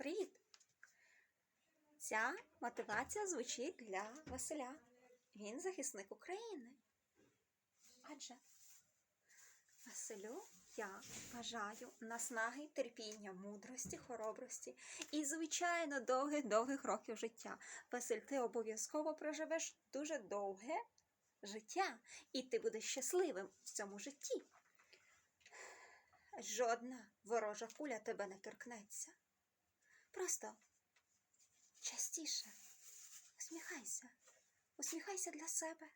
Привіт! Ця мотивація звучить для Василя. Він захисник України. Адже Василю я бажаю наснаги, терпіння, мудрості, хоробрості і, звичайно, довгих-довгих років життя. Василь, ти обов'язково проживеш дуже довге життя, і ти будеш щасливим в цьому житті. Жодна ворожа куля тебе не торкнеться. Просто частіше усміхайся. Усміхайся для себе,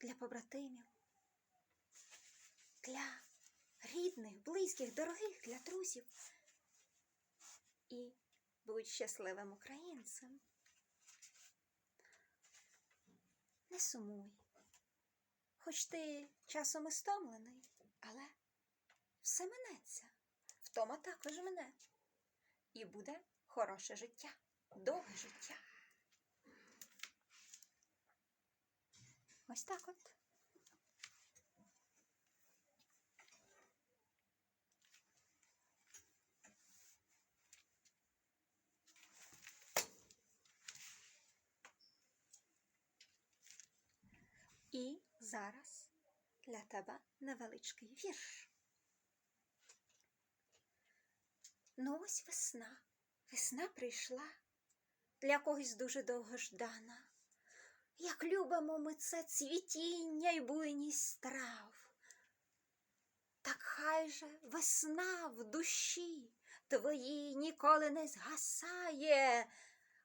для побратимів, для рідних, близьких, дорогих, для друзів. І будь щасливим українцем. Не сумуй. Хоч ти часом і стомлений, але все минеться. Втома також мене. І буде хороше життя, довге життя. Ось так от. І зараз для тебе невеличкий вірш. Ну ось весна. Весна прийшла для когось дуже довгождана. Як любимо ми це цвітіння й буйність трав. Так хай же весна в душі твоїй ніколи не згасає,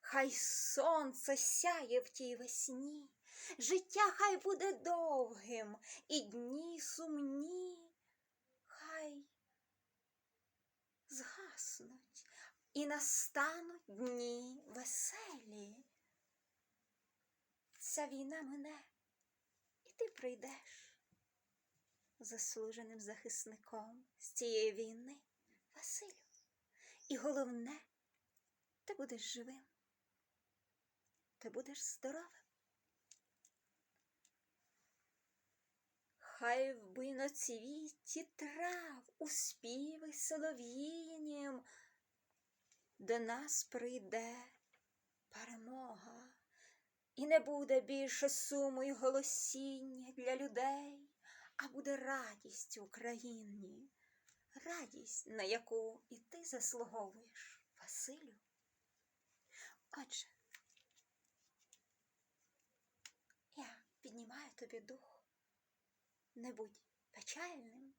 хай сонце сяє в тій весні, життя хай буде довгим, і дні сумні, хай згаснуть, і настануть дні веселі. Ця війна мине, і ти прийдеш заслуженим захисником з цієї війни, Василю. І головне, ти будеш живим, ти будеш здоровим. Хай в буйноцвіті трав у співи солов'їнім до нас прийде перемога, і не буде більше суму й голосіння для людей, а буде радість Україні, радість, на яку і ти заслуговуєш, Василю. Отже, я піднімаю тобі дух. Не будь печальним,